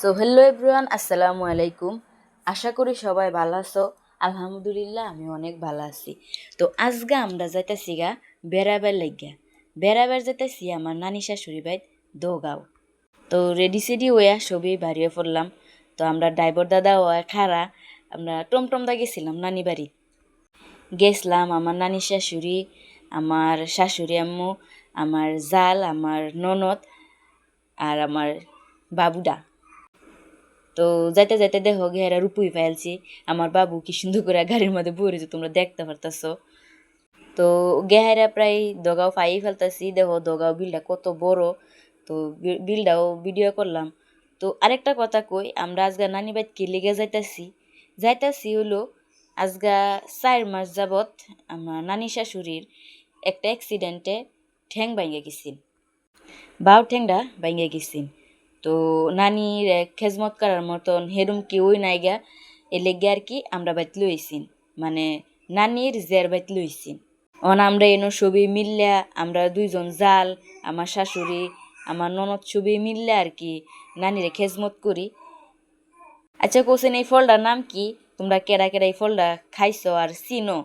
So hello everyone আসসালামু আলাইকুম আশা করি সবাই ভালো আছো। আলহামদুলিল্লাহ, আমি অনেক ভালো আছি। তো আজকে আমরা যাইতেছি গা বেড়াবার লাগিয়া। বেড়াবার যাইতেছি আমার নানি শাশুড়ি বাইত দোগাও। তো রেডি সেডি ওয়া সবই বাড়িয়ে পড়লাম তো আমরা ড্রাইভার দাদা ওয়া খারা, আমরা টমটম দা গেছিলাম নানি বাড়ি। গেছিলাম আমার নানি শাশুড়ি, আমার শাশুড়ি আম্মু, আমার জাল, আমার ননদ আর আমার বাবুডা। তো যাইতে যাইতে দেখো গেহারা রূপুই ফেলছি। আমার বাবু কি সুন্দর করে গাড়ির মধ্যে বইরেছে তোমরা দেখতে পারতাছ। তো গেহারা প্রায় দগাও ফাই ফেলতাছি। দেখো দগাও বিলটা কত বড়। তো বিলটাও ভিডিও করলাম। তো আরেকটা কথা কই, আমরা আজগা নানি বাইত কি লেগে যাইতাছি। যাইতাছি হলো আজগা চার মাস যাবত আমার নানি শাশুড়ির একটা অ্যাক্সিডেন্টে ঠ্যাং ভাঙে গেছিল। বাউ ঠ্যাংটা ভাঙে গেছিল। তো নানির খেজমত করার মতন হেরুম কি ওই নাইগা এলেগে আর কি আমরা বাইত লইছিন। মানে নানির জের বাইত লইছিন। অন আমরা এনো ছবি মিললা, আমরা দুইজন জাল, আমার শাশুড়ি, আমার ননদ ছবি মিললে আর কি নানিরে খেজমত করি। আচ্ছা কোসেন, এই ফলটার নাম কি? তোমরা কেডা কেডা এই ফলটা খাইছো আর চিনো?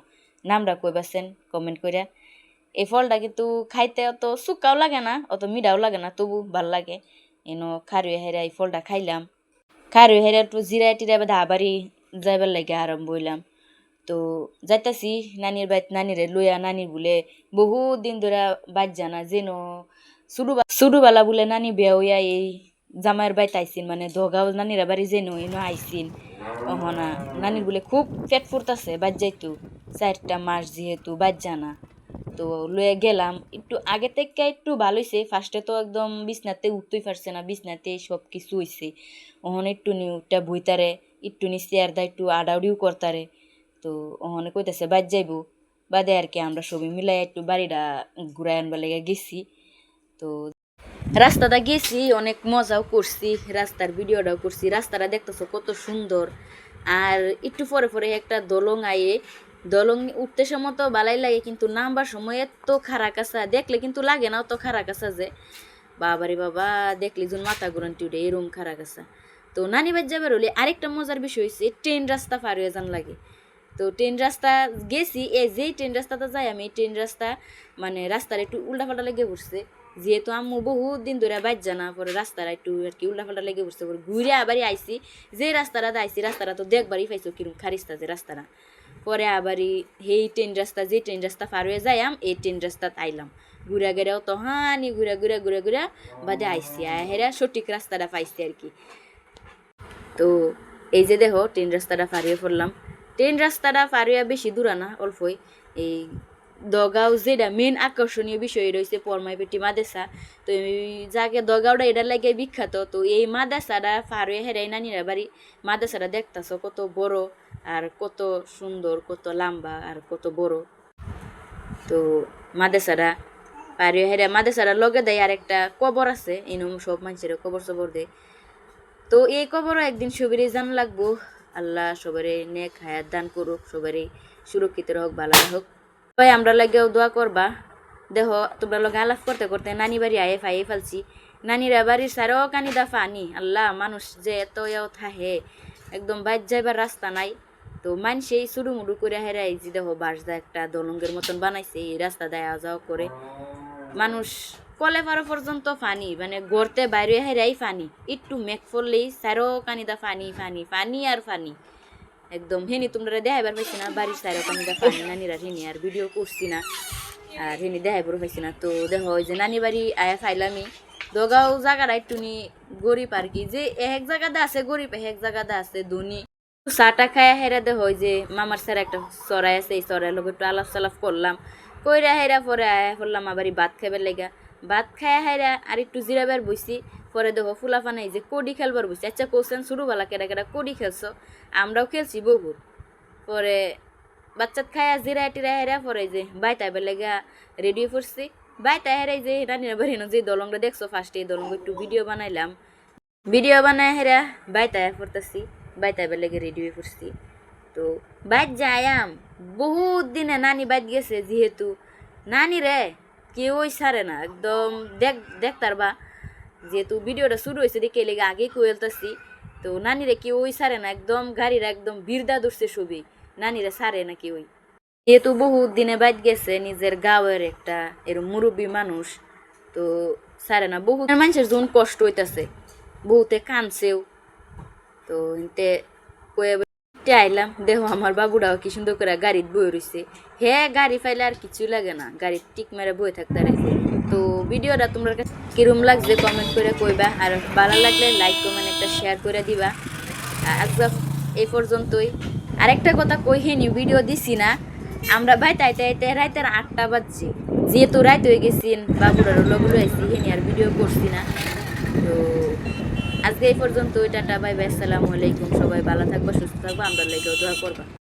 নামটা কইবাছেন কমেন্ট কইরা। এই ফলটা কিন্তু খাইতে অত শুকাও লাগে না, অত মিডাও লাগে না, তবু ভালো লাগে। এনো খারুয়ে হেরা এই ফলটা খাইলাম খারুয়ে হেরা একটু জিরাই টিরা বাদা আবারই যাইবার লাগে আরম্ভ হইলাম তো যাইতাছি নানির বাইত নানিরে লইয়া নানির বলে বহুত দিন ধরে বাইত জানা যেন সুরু সুরুবালা বলে নানি বিয়া হইয়া এই জামাইয়ের বাইত আইসিন মানে দগাও নানিরা বাড়ি যেন এনো আইসিন অহনা নানির বলে খুব পেট ফুরতাছে বাদ যাইতো চারটা মাস যেহেতু বাদ জানা তো লয়ে গেলাম। একটু আগে থেকে একটু ভালো হয়েছে ফার্স্টে তো একদম বিছনাতে উঠতেই পারছে না, বিছনাতে সব কিছু হয়েছে ওখানে একটু নি উঠটা বইতারে একটু নি চেয়ার দা একটু আডাউডিও করতারে। তো ওখানে কইতাছে, বাদ যাইব। বাদে আর কি আমরা সবই মিলাই একটু বাড়িটা ঘুরাই আনবার লেগে গেছি। তো রাস্তাটা গেছি, অনেক মজাও করছি, রাস্তার ভিডিওটাও করছি। রাস্তাটা দেখতেছো কত সুন্দর। আর একটু পরে পরে একটা দলং আয়ে দলং উঠতে সময় তো বালাই লাগে, কিন্তু নামবার সময় এত খারা কাছা দেখলে কিন্তু লাগে না অত খারা কাছা যে। বাবারে বাবা, দেখলি যখন মাথা ঘুরান্তি উঠে এরম খারা কাছা তো নানি বাদ যাবার হলে আরেকটা মজার বিষয় হয়েছে ট্রেন রাস্তা পার হয়ে যান লাগে। তো ট্রেন রাস্তা গেছি, এ যেই ট্রেন রাস্তাটা যাই আমি ট্রেন রাস্তা মানে রাস্তার একটু উল্টাপাল্টা লেগে পড়ছে। যেহেতু আম্মু বহুত দিন ধরে বাইর জানা পরে রাস্তাটা একটু আর কি উল্টাপাল্টা লেগে পড়ছে, পরে ঘুরে আবারই আইসি যে রাস্তাটা আইসি রাস্তাটা তো দেখবারই পাইছো কিরম খারিস্তা যে রাস্তাটা। পরে আবার সেই ট্রেন রাস্তা, যে ট্রেন রাস্তা পার হয়ে যাইয়াম এই ট্রেন রাস্তাত আইলাম। ঘুরা গেরাও তো হানি ঘুরা ঘুরা ঘুরা ঘুরা বাদে আইসি হেরা সঠিক রাস্তাটা পাইছি আর কি। তো এই যে দেখো, ট্রেন রাস্তাটা পারিয়ে পড়লাম। ট্রেন রাস্তাটা পারিয়া বেশি দূরা না অল্পই। এই দগাও যেটা মেন আকর্ষণীয় বিষয় রয়েছে পরমাই পেটি মাদেসা তো এই জাগে দগাওটা এটা লাগে বিখ্যাত। তো এই মাদেসাটা পারুয়ে হেরাই নানিরা বাড়ি। মাদেসাটা দেখতাছ কত বড়। আর কত সুন্দর, কত লম্বা আর কত বড়। তো মাদেসারা পারিয়ে হেরা মাদেসারা লগে দেয় আর একটা কবর আছে, এনম সব মানুষের কবর সবর দেয় তো এই কবরও একদিন সবারই জান লাগবো। আল্লাহ সবারই নেক হায়াত দান করুক সবারই সুরক্ষিত হোক ভালো হোক ভাই, আমরা লাগেও দোয়া করবা। দেহ তোমরা লগে আলাপ করতে করতে নানি বাড়ি আয়ে ফাইয়ে ফেলছি। নানিরা বাড়ির সারও কানি দা ফানি। আল্লাহ, মানুষ যে এত ইয়াও থাহে। একদম বাইর যাইবার রাস্তা নাই। তো মানুষেই সুরু মুড়ু করে হেরাই যে দেহ বাস দা একটা দলঙ্গের মতন বানাইছে, এই রাস্তা দেয় যাওয়া করে। মানুষ কলে পারো পর্যন্ত ফানি মানে গড়তে বাইরে হেরাই ফানি। একটু মেঘ পড়লেই সারো কানিদা ফানি ফানি ফানি আর ফানি। একদম হেনি তোমরা দেখাইবার পাইছি না, বাড়ির সারো কানিদা ফানি, নানিরা হেনি আর ভিডিও করছি না, আর হেনি দেখাইবার পাইছি না। তো দেখো ওই যে নানি বাড়ি আয়া ফাইলামি, দগাও জায়গাটা একটু গরিব আর কি, যে এক জায়গাতে আছে গরিব, এক জায়গাতে আছে ধনী। চাটা খায়া হেরা দে হয় যে মামার স্যার একটা চড়াই আছে, এই চড়াইয়ের লগে একটু আলাপ সালাপ করলাম। কইরা হেরা পরে আয়া করলাম আবার ভাত খাইবার লেগা। ভাত খায়া হেরা আর একটু জিরাবার বইছি, পরে দেখো ফুলা ফানাই যে কডি খেলবার বইছি। আচ্ছা কোসেন শুরুবেলা কেডা কেটা কডি খেলছো? আমরাও খেলছি বহুত পরে বাচ্চাত খায়া জিরা টিরা হেরা পরে যে বাই তাইবার লেগা রেডি করছি বাই তাই হেরাই যে রানির বাড়ি যে দলংটা দেখছ, ফার্স্টে এই দলং একটু ভিডিও বানাইলাম। ভিডিও বানায় হেরা বাই তাই পড়তেছি। বাই তাইবার লেগে রেডি হয়ে পড়ছি। তো বাইত যায়াম বহুত দিনে নানি বাইত গেছে যেহেতু। নানি রে, কেউই ছাড়ে না। একদম দেখ দেখতার বা। যেহেতু ভিডিওটা শুরু হয়েছে দেখে লেগে আগেই কোয়েলতাছি তো নানিরে কি ওই সারে না। একদম গাড়িরা একদম বীরদা ধরছে ছবি। নানিরে সারে নাকি ওই যেহেতু বহুত দিনে বাদ গেছে, নিজের গাঁয়ের একটা এর মুরব্বী মানুষ। তো সারে না। বহুত মানুষের যখন কষ্ট হইতাছে। বহুতে কানছেও তো এতে কয়ে আইলাম। দেখো, আমার বাবুরাও কি সুন্দর করে গাড়িত বয়ে রয়েছে হ্যাঁ গাড়ি ফাইলে আর কিছুই লাগে না। গাড়ির টিক মেরে বয়ে থাকতে রয়েছে তো ভিডিওটা তোমার কাছে কিরম লাগছে কমেন্ট করে কইবা। আর ভালো লাগলে লাইক কমেন্ট একটা শেয়ার করে দিবা। আজ এই পর্যন্তই। আরেকটা কথা কই হেনি ভিডিও দিছি না। আমরা ভাই তাই আইতে রাইতের আটটা বাজছে। যেহেতু রাইত হয়ে গেছিন বাবুরার লগলো আইসি হেনি আর ভিডিও করছি না। তো আজকে এই পর্যন্ত ওই টাটা, বাই বাই, আসসালামু আলাইকুম। সবাই ভালো থাকবা, সুস্থ থাকব আমরা লেগেও দোয়া করবা।